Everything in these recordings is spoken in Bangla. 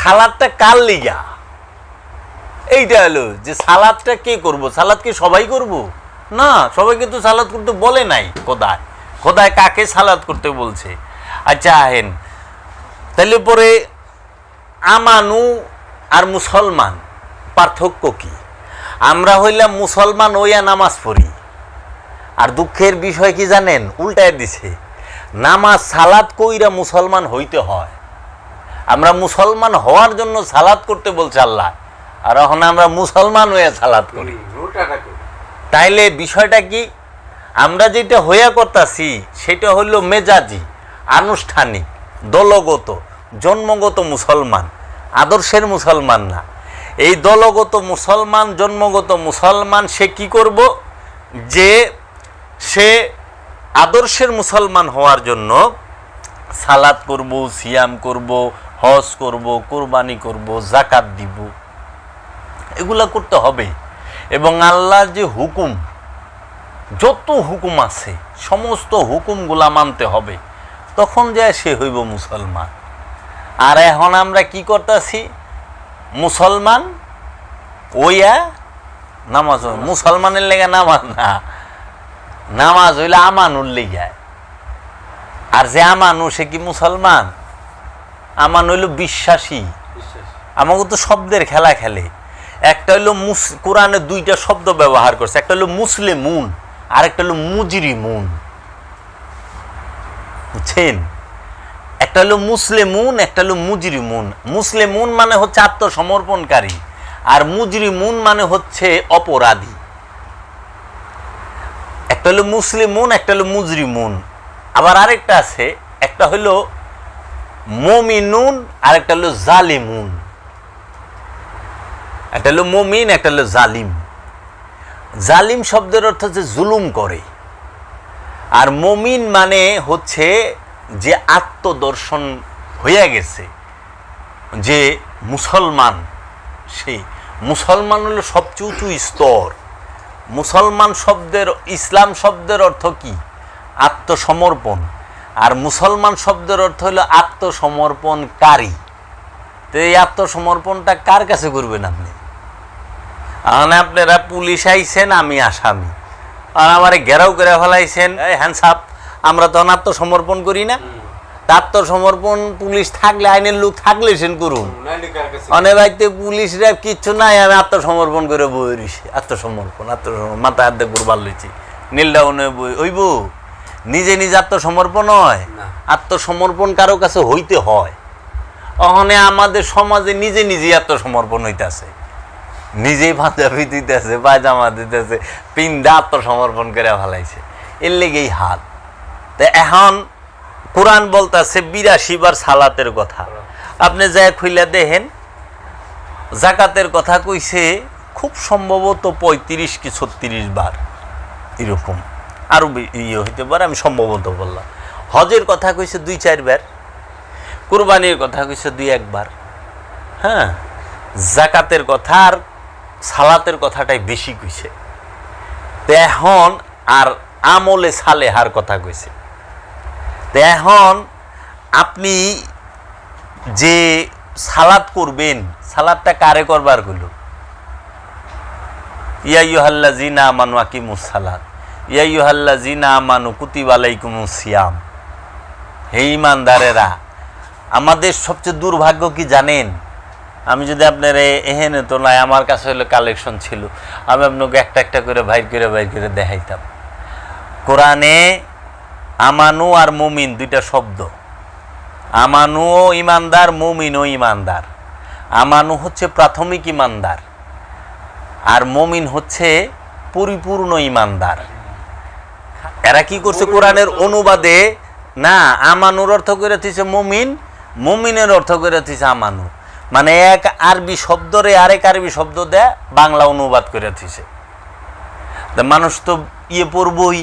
সালাদটা কার লিগা? এইটা হলো যে সালাদটা কে করব? সালাদ কি সবাই করব? না, সবাই কিন্তু সালাদ করতে বলে নাই খোদায়। খোদায় কাকে সালাদ করতে বলছে? আচ্ছা আহেন, তাহলে পরে আমানু আর মুসলমান পার্থক্য কি? আমরা হইলাম মুসলমান ওইয়া নামাজ পড়ি। আর দুঃখের বিষয় কি জানেন? উল্টায় দিছে, নামাজ সালাদ কইরা মুসলমান হইতে হয়। আমরা মুসলমান হওয়ার জন্য সালাদ করতে বলছে আল্লাহ। আর এখন আমরা মুসলমান হয়ে সালাদ করি। তাইলে বিষয়টা কি? আমরা যেটা হইয়া করতাছি সেটা হইল মেজাজি আনুষ্ঠানিক দলগত জন্মগত মুসলমান আদর্শের মুসলমান না। এই দলগত মুসলমান জন্মগত মুসলমান সে কি করব? যে সে আদর্শের মুসলমান হওয়ার জন্য সালাদ করব সিয়াম করব হজ করব, কোরবানি করব জাকাত দিব, এগুলা করতে হবে। এবং আল্লাহর যে হুকুম, যত হুকুম আছে, সমস্ত হুকুমগুলা মানতে হবে, তখন যায় সে হইব মুসলমান। আর এখন আমরা কি করতেছি? মুসলমান ওইয়া নামাজ মুসলমানের লেগে নামাজ না, নামাজ হইলে আমানুর লেগায়। আর যে আমানু, সে কি মুসলমান? আমান হইল বিশ্বাসী। আমাকে তো শব্দের খেলা খেলে। একটা হলো মুস কোরআনে দুইটা শব্দ ব্যবহার করছে। একটা হলো মুসলিমুন আর একটা হলো মুজরিমুন। বুঝছেন? একটা হলো মুসলিমুন একটা হলো মুজরিমুন। মুসলিমুন মানে হচ্ছে আত্মসমর্পণকারী আর মুজরিমুন মানে হচ্ছে অপরাধী। একটা হলো মুসলিমুন একটা হলো মুজরিমুন। আবার আরেকটা আছে একটা হলো মমিনুন আর একটা হলো জালিমুন। একটা হলো মমিন, একটা হলো জালিম। জালিম শব্দের অর্থ হচ্ছে জুলুম করে। আর মমিন মানে হচ্ছে যে আত্মদর্শন হয়ে গেছে, যে মুসলমান, সে মুসলমান হলো সবচেয়ে উঁচু স্তর। মুসলমান শব্দের, ইসলাম শব্দের অর্থ কি? আত্মসমর্পণ। আর মুসলমান শব্দের অর্থ হলো আত্মসমর্পণকারী। তো এই আত্মসমর্পণটা কার কাছে করবেন আপনি? এখন আপনারা পুলিশ আইছেন, আমি আসামি। আর আমার ঘেরাও করে ফেলাইছেন হ্যান্ডসাপ আমরা তো আত্মসমর্পণ করি না। আত্মসমর্পণ পুলিশ থাকলে, আইনের লোক থাকলে সেন করুন। অনেক বাড়িতে পুলিশরা কিচ্ছু নাই, আমি আত্মসমর্পণ করে বই আত্মসমর্পণ আত্মসমর্পণ মাথা হাত দিয়ে ঘুরবার লইছি। নীলডাউনে বই ওইব? নিজে নিজে আত্মসমর্পণ হয়। আত্মসমর্পণ কারও কাছে হইতে হয়। অহনে আমাদের সমাজে নিজে নিজেই আত্মসমর্পণ হইতেছে। নিজেই পাঞ্জাবি দিতেছে পায়জামা দিতেছে পিন্দা আত্মসমর্পণ করে ফেলাইছে। এর লেগেই হাত তো এখন কোরআন বলতেছে বিরাশি বার সালাতের কথা। আপনি যায় খুইলা দেখেন জাকাতের কথা কইছে খুব সম্ভবত পঁয়ত্রিশ কি ছত্রিশ বার এরকম। আরও ইয়ে হইতে পারে, আমি সম্ভবত বললাম। হজের কথা কইছে দুই চারবার কোরবানির কথা কইছে দুই একবার হ্যাঁ? জাকাতের কথা আর সালাতের কথাটাই বেশি কইছে। তেহন আর আমলে সালেহার কথা কইছে। তেহন আপনি যে সালাদ করবেন সালাদটা কারে করবারগুলো ইয়াইহাল্লা জিনা আমানু আকিমুস সালাদ জিনা হে ইমানদারেরা আমাদের সবচেয়ে দুর্ভাগ্য কি জানেন? আমি যদি আপনার এহেনে তো নাই, আমার কাছে হলো কালেকশন ছিল, আমি আপনাকে একটা একটা করে বাইর করে বাইর করে দেখাইতাম। কোরআনে আমানু আর মুমিন দুইটা শব্দ। আমানু ও ইমানদার মুমিন ও ইমানদার আমানু হচ্ছে প্রাথমিক ইমানদার আর মমিন হচ্ছে পরিপূর্ণ ইমানদার এরা কি করছে? কোরআনের অনুবাদে না আমানুর অর্থ করে দিছে মমিন মমিনের অর্থ করে দিছে আমানু মানে এক আরবি শব্দরে আরেক আরবি শব্দ দেয় বাংলা অনুবাদ করে দিছে। মানুষ তো ইয়ে পড়বই।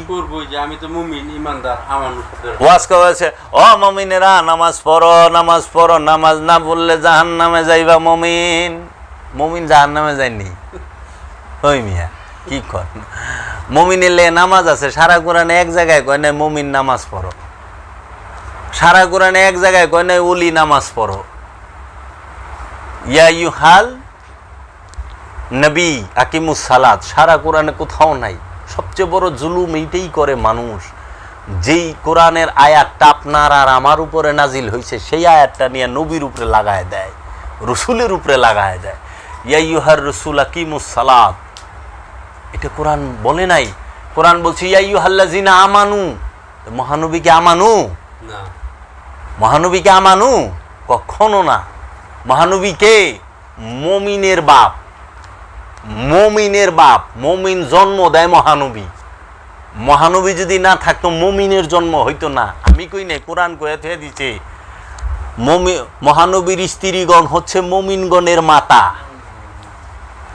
ওয়াজ করেছে ও মমিনেরা নামাজ পড়ো নামাজ পড়ো নামাজ না বললে জাহান নামে যাইবা মমিন। মমিন জাহান নামে যায়নি। ওই মিয়া। কি কর? মমিনের লে নামাজ আছে, সারা কোরআনে এক জায়গায় কয় না মমিন নামাজ পড়ো। সারা কোরআনে এক জায়গায় কয় না ওলি নামাজ পড়ো। ইয়া ইউহাল নবী, আকিমুস সালাত, সারা কোরআনে কোথাও নাই। সবচেয়ে বড় জুলুম এইটাই করে মানুষ। যেই কোরআনের আয়াতটা আপনার আর আমার উপরে নাজিল হয়েছে সেই আয়াতটা নিয়ে নবীর উপরে লাগায় দেয়, রসুলের উপরে লাগায় দেয়। ইয়া ইউহার রসুল আকিমুস সালাত। এটা কোরআন বলে নাই। কোরআন বলছে আমানু। মহানবীকে আমানু? না। মহানবীকে আমানু? কখনো না। মহানবীকে মমিনের বাপ। মমিনের বাপ। মমিন জন্ম দেয় মহানবী। মহানবী যদি না থাকতো মমিনের জন্ম হইতো না। আমি কই নাই কোরআন কয়ে থেকে দিছে। মমি মহানবীর স্ত্রীগণ হচ্ছে মমিনগণের মাতা।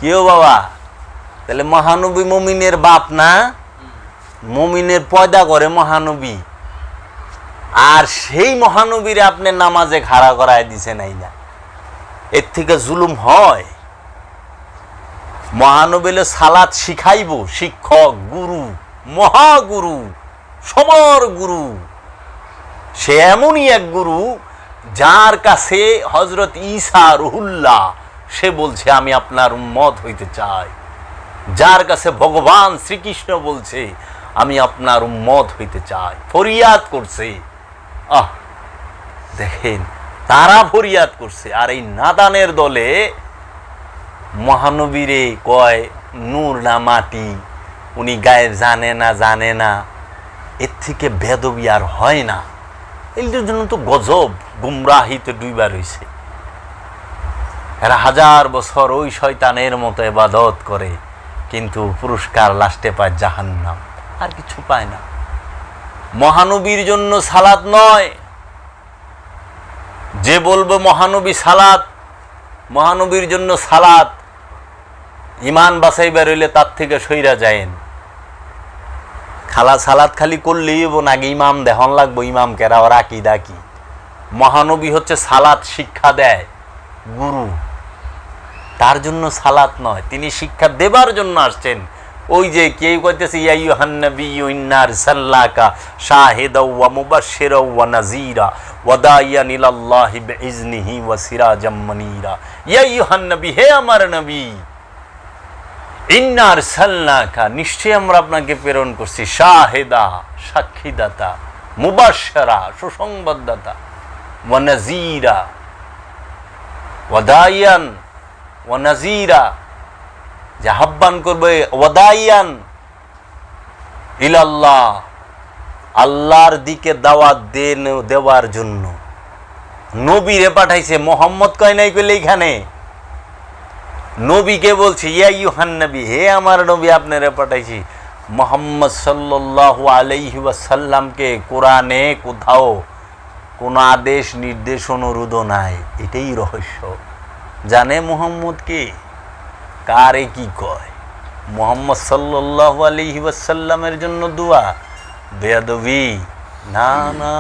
কেউ বাবা? তাহলে মহানবী মমিনের বাপ না? মমিনের পয়দা করে মহানবী। আর সেই মহানবীর আপনি নামাজে খাড়া করায় দিছে নাই না এর থেকে জুলুম হয়। মহানবীলে সালাত শিখাইব, শিক্ষক, গুরু, মহাগুরু সমর গুরু। সে এমনই এক গুরু, যার কাছে হজরত ঈসা রহুল্লাহ, সে বলছে, আমি আপনার উম্মত হইতে চাই। যার কাছে ভগবান শ্রীকৃষ্ণ বলছে, আমি আপনার উম্মত হইতে চাই। ফরিয়াদ করছে। আহ, দেখেন, তারা ফরিয়াদ করছে। আর এই নাদানের দলে মহানবীরে কয়, নূর না মাটি, উনি গায়ে জানে না জানে না। এর থেকে বেদবি আর হয় না। এদের জন্য তো গজব গুমরাহিতে দুইবার হয়েছে এরা হাজার বছর ওই শয়তানের মতো এবাদত করে। কিন্তু পুরস্কার লাস্টে পায় জাহান্নাম। আর কিছু পায় না। মহানবীর জন্য সালাত নয়। যে বলবে মহানবী সালাত মহানবীর জন্য সালাত ইমান বাছাইবার হইলে তার থেকে সইরা যায়েন খালা সালাত খালি করলেই না, আগে ইমাম দেহন লাগবো, ইমাম কেরা ওরা কি? ডাকি মহানবী হচ্ছে সালাত শিক্ষা দেয়, গুরু। তার জন্য সালাত নয়, তিনি শিক্ষা দেবার জন্য আসছেন। ওই যে কেউ কইতেছে হে আমার নিশ্চয়ই আমরা আপনাকে প্রেরণ করছি, শাহেদা, সাক্ষীদাতা, মুবাশশারা, সুসংবাদদাতা, ওয়া নাযীরা ওয়া নাযীরা, যে আহ্বান করবে ওয়াদাইয়ান ইলাল্লাহ, আল্লাহর দিকে দাওয়াত দেন, দেওয়ার জন্য। নবীরে পাঠাইছে, মোহাম্মদ কয় নাই কইলে এখানে নবীকে বলছে, ইয়া ইউহান নবী, হে আমার নবী, আপনারে পাঠাইছি। মোহাম্মদ সাল্লাল্লাহু আলাইহি ওয়াসাল্লামকে কোরআনে কোথাও কোনো আদেশ, নির্দেশ অনুরোধ নাই। এটাই রহস্য। জানে মোহাম্মদ কে? কারে কি কয়? মোহাম্মদ সাল্লাহ আলহি ওয়াসাল্লামের জন্য দোয়া। বেয়াদবি? না না।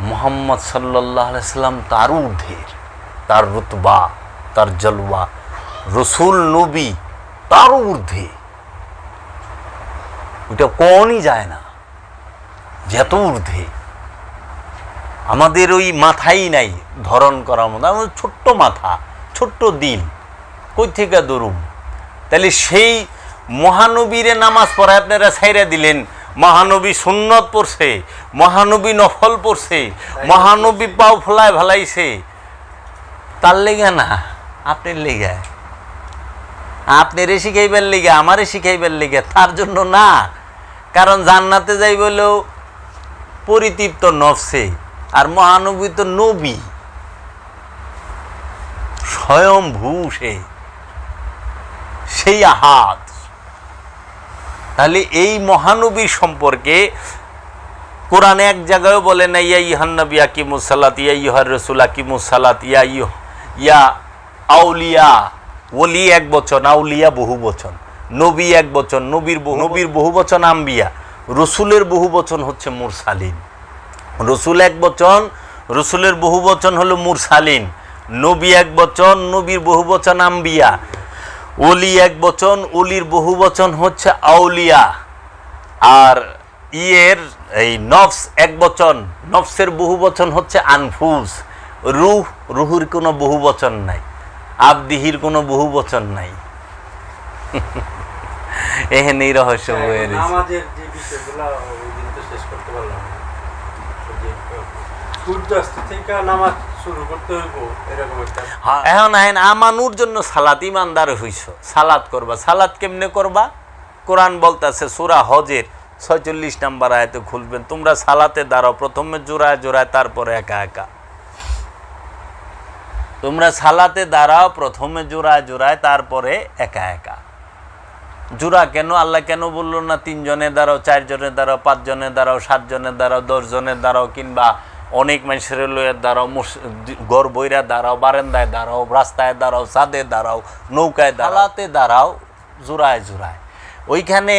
মোহাম্মদ সাল্লাহ সাল্লাম তার ঊর্ধ্বের তার রুতবা, তার জলওয়া, রসুল, নবী তার ঊর্ধ্বে ওটা কোনই যায় না। যত ঊর্ধ্বে আমাদের ওই মাথাই নাই ধরন করার মতো, আমাদের ছোট্ট মাথা, ছোট্ট দিল। কই থেকে দরুম তাহলে সেই মহানবীরে নামাজ পড়ায় আপনারা ছাইরা দিলেন, মহানবী সুন্নত পড়ছে, মহানবী নফল পড়ছে, মহানবী পাও ফলায় ফেলাইছে তার লেগে না, আপনার লেগে। আপনারে শিখাইবার লেগে, আমারে শিখাইবার লেগে, তার জন্য না। কারণ জান্নাতে যাই বলেও পরিতৃপ্ত নফসে। আর মহানবী তো নবী। স্বয়ংভূ সে। সেই আহাত। তাহলে এই মহানবী সম্পর্কে কোরআনে এক জায়গায় বলে না, ইয়া ইহান্নবী আকিমুসাল্লাত ইয়া ইহার রসুল আকিমুসাল্লাত ইয়া ইয়া আউলিয়া। ওলি এক বচন, আউলিয়া বহু বচন। নবী এক বচন, নবীর বহু নবীর বহু বচন আম্বিয়া। রসুলের বহু বচন হচ্ছে মুরসালিন। রসুল এক বচন রসুলের বহু বচন হলো মুরসালিন। নবী এক বচন নবীর বহু বচন আম্বিয়া। অলি এক বচন অলির বহু বচন হচ্ছে আউলিয়া। আর ইয়ের এই নফস এক বচন নফসের বহু বচন হচ্ছে আনফুস। রুহ রুহুর কোনো বহু বচন নাই। আবদিহির কোনো বহু বচন নাই। এহেনেই রহস্য বয়ে রয়েছে আমাদের যে বিষয়গুলো ওই দিন তো শেষ করতে পারলাম না। ওই যে, খুলবেন, তোমরা সালাতে দাঁড়াও, প্রথমে জোড়ায় জোড়ায়, তারপরে একা একা। তোমরা সালাতে দাঁড়াও, প্রথমে জোড়ায় জোড়ায়, তারপরে একা একা। কেন? আল্লাহ কেন বলল না, তিনজনে দাঁড়াও, চারজনে দাঁড়াও, পাঁচজনে দাঁড়াও, সাতজনে দাঁড়াও, দশজনে দাঁড়াও কিংবা অনেক মানুষের লয়ে দাঁড়াও গড় বইরা দাঁড়াও বারান্দায় দাঁড়াও রাস্তায় দাঁড়াও ছাদে দাঁড়াও নৌকায় দাঁড়াতে দাঁড়াও জোড়ায় জোড়ায়। ওইখানে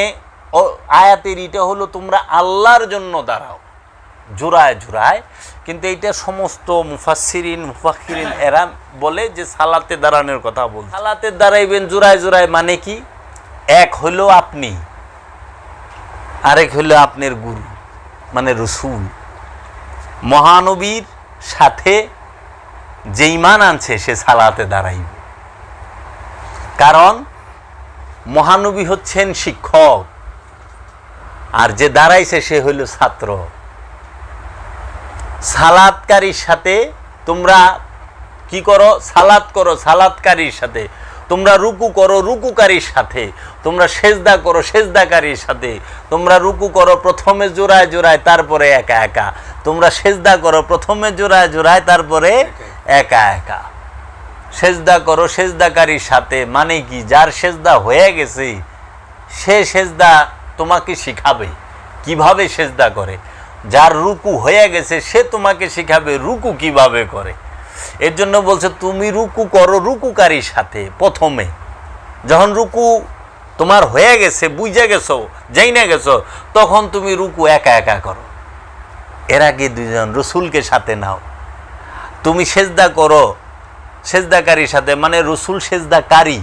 আয়াতের ইটা হলো তোমরা আল্লাহর জন্য দাঁড়াও জোড়ায় জোড়ায়। কিন্তু এইটা সমস্ত মুফাসিরিন মুফাকিরিন এরা বলে যে সালাতে দাঁড়ানোর কথা বল সালাতে দাঁড়াইবেন জোড়ায় জোড়ায় মানে কি? এক হলো আপনি আরেক হলো আপনার গুরু মানে রসুল। মহানবীর সাথে যে ইমান আনছে, সে সালাতে দাঁড়াইবে। কারণ মহানবী হচ্ছেন শিক্ষক, আর যে দাঁড়াইছে সে হইল ছাত্র। সালাদকারীর সাথে তোমরা কি করো? সালাত করো সালাদকারীর সাথে। তোমরা রুকু করো, রুকুকারীর সাথে। তোমরা সেজদা করো, সেজদাকারীর সাথে। তোমরা রুকু করো, প্রথমে জোড়ায় জোড়ায়, তারপরে একা একা। তোমরা সেজদা করো প্রথমে জোড়ায় জোড়ায় তারপরে একা একা। সেজদা করো সেজদাকারীর সাথে মানে কি যার সেজদা হয়ে গেছে সে সেজদা তোমাকে শিখাবে। কীভাবে সেজদা করে? যার রুকু হয়ে গেছে সে তোমাকে শিখাবে রুকু কীভাবে করে। এর জন্য বলছে তুমি রুকু করো রুকুকারীর সাথে প্রথমে। যখন রুকু তোমার হয়ে গেছে বুঝে গেছো যাই না গেছো তখন তুমি রুকু একা একা করো। এর আগে দুজন রসুলকে সাথে নাও। তুমি সেজদা করো, সেজদাকারীর সাথে মানে রসুল সেজদাকারী,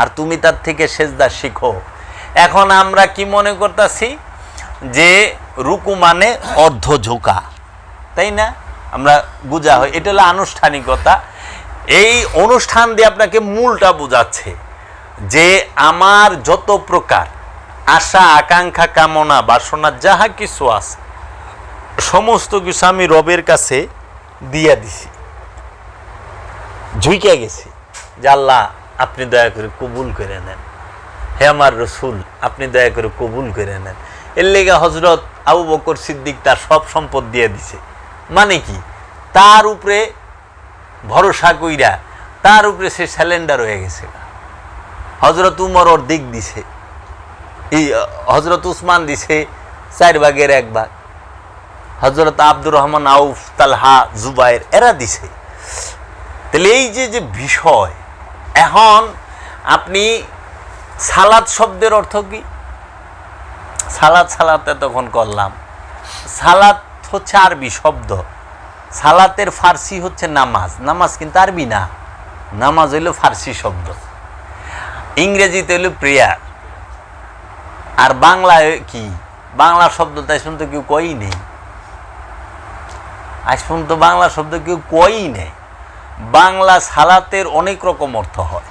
আর তুমি তার থেকে সেজদা শিখো। এখন আমরা কি মনে করতেছি? যে রুকু মানে অর্ধ ঝোঁকা, তাই না? আমরা বোঝা হয়, এটা হলো আনুষ্ঠানিকতা। এই অনুষ্ঠান দিয়ে আপনাকে মূলটা বোঝাচ্ছে যে আমার যত প্রকার আশা, আকাঙ্ক্ষা, কামনা, বাসনা, যাহা কিছু আছে সমস্ত কিছু আমি রবের কাছে দিয়া দিছি। ঝুঁকে গেছি। যে আল্লাহ, আপনি দয়া করে কবুল করে নেন। হে আমার রসুল, আপনি দয়া করে কবুল করে নেন। এর লেগে হজরত আবু বকর সিদ্দিক তার সব সম্পদ দিয়ে দিছে। মানে কি? তার উপরে ভরসা কইরা, তার উপরে সে স্যালেন্ডার হয়ে গেছে। হজরত উমর ওর দিক দিছে। এই হজরত উসমান দিছে চার ভাগের এক ভাগ। হজরত আব্দুর রহমান আউফ, তালহা, জুবাইর, এরা দিছে। তাহলে এই যে যে বিষয়, এখন আপনি সালাদ শব্দের অর্থ কি? সালাদ সালাতে তখন করলাম। সালাত হচ্ছে আরবি শব্দ। সালাতের ফার্সি হচ্ছে নামাজ। নামাজ কিন্তু আরবি না। নামাজ হইল ফার্সি শব্দ। ইংরেজিতে হইল প্রেয়ার। আর বাংলায় কি? বাংলা শব্দ তাই শুনতে কেউ কই নেই। আজ পর্যন্ত বাংলা শব্দ কেউ কই নেই। বাংলা সালাতের অনেক রকম অর্থ হয়।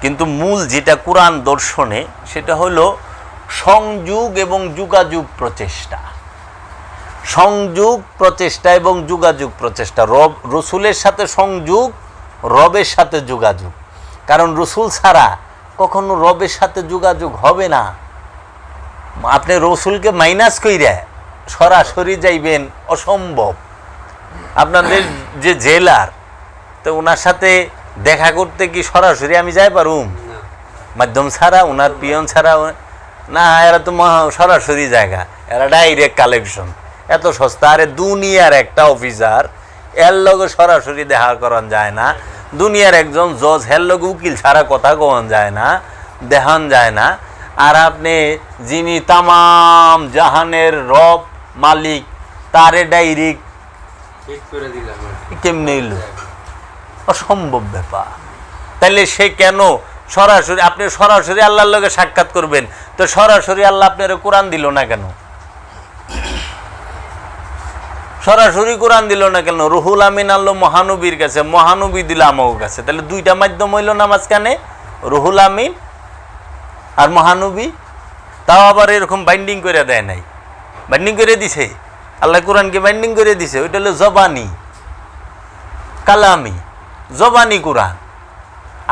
কিন্তু মূল যেটা কোরআন দর্শনে, সেটা হলো সংযোগ এবং যোগাযোগ প্রচেষ্টা। সংযোগ প্রচেষ্টা এবং যোগাযোগ প্রচেষ্টা। রব, রসুলের সাথে সংযোগ, রবের সাথে যোগাযোগ। কারণ রসুল ছাড়া কখনো রবের সাথে যোগাযোগ হবে না। আপনি রসুলকে মাইনাস কইরা সরাসরি যাইবেন, অসম্ভব। আপনাদের যে জেলার তো ওনার সাথে দেখা করতে কি সরাসরি আমি যাই পারুম? মাধ্যম ছাড়া ওনার পিয়ন ছাড়া না এরা তো মহা- সরাসরি জায়গা। এরা ডাইরেক্ট কালেকশন এত সস্তা। আরে দুনিয়ার একটা অফিসার এর লগে সরাসরি দেখা করান যায় না। দুনিয়ার একজন জজ হের লগে উকিল ছাড়া কথা কন যায় না দেখান যায় না। আর আপনি যিনি তামাম জাহানের রব মালিক তারে ডাইরেক্ট ঠিক করে দিলাম আর কি। কেমনে এলো? অসম্ভব ব্যাপার। তাইলে সে কেন সরাসরি আপনি সরাসরি আল্লাহর লগে সাক্ষাৎ করবেন? তো সরাসরি আল্লাহ আপনার কোরআন দিল না কেন? সরাসরি কোরআন দিল না কেন? রুহুল আমিন আল্লো মহানবীর কাছে মহানবী দিল আমার কাছে। তাহলে দুইটা মাধ্যম হইল না মাঝখানে রুহুল আমিন আর মহানবী। তাও আবার এরকম বাইন্ডিং করে দেয় নাই। বাইন্ডিং করে দিছে? আল্লাহ কোরআনকে বাইন্ডিং করে দিছে, ওইটা হলো জবানি, কালামি, জবানি কোরআন।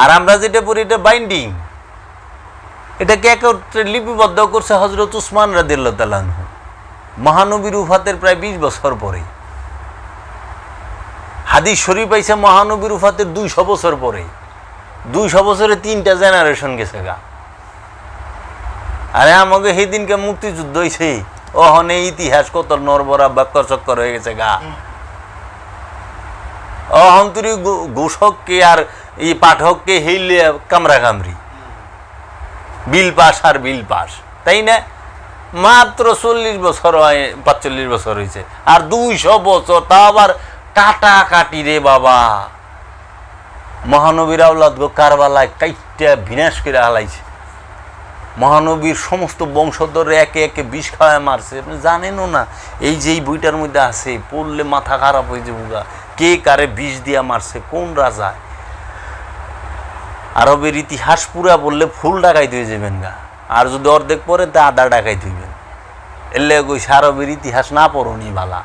আর আমরা যেটা পড়ি এটা বাইন্ডিং এটাকে একত্রে লিপিবদ্ধ করছে হজরত উসমান রাদিল্লাহ মহানবীর উফাতের প্রায় বিশ বছর পরে। হাদিস শরীফ পাইছে মহানবীর উফাতের দুইশো বছর পরে। দুইশো বছরে তিনটা জেনারেশন গেছে গা। আরে আমাকে সেই দিনকে মুক্তিযুদ্ধ হয়েছে অহনে ইতিহাস কত নরবরা বাক্য চক্কর হয়ে গেছে গা। অহন তুই ঘোষককে আর এই পাঠককে হেইলে কামরা কামরি। বিল পাস আর বিল পাস তাই না? মাত্র চল্লিশ বছর হয়, পাঁচচল্লিশ বছর হয়েছে আর দুইশো বছর তা আবার কাটা কাটি রে বাবা। মহানবীর আউলাদ কারবালায় কাইটা বিনাশ করে হালাইছে। মহানবীর সমস্ত বংশধর একে একে বিষ খাওয়ায় মারছে। আপনি জানেনও না, এই যে এই বইটার মধ্যে আছে, পড়লে মাথা খারাপ হয়ে যাব। কে কারে বিষ দিয়া মারছে, কোন রাজা? আরবের ইতিহাস পুরা বললে ফুল ডাকাই দিয়ে যাবেন গা। আর যদি অর্ধেক পরে তা আদা ডাকাই দিবেন এলে কইছে, আরবের ইতিহাস না পড়নি বালা।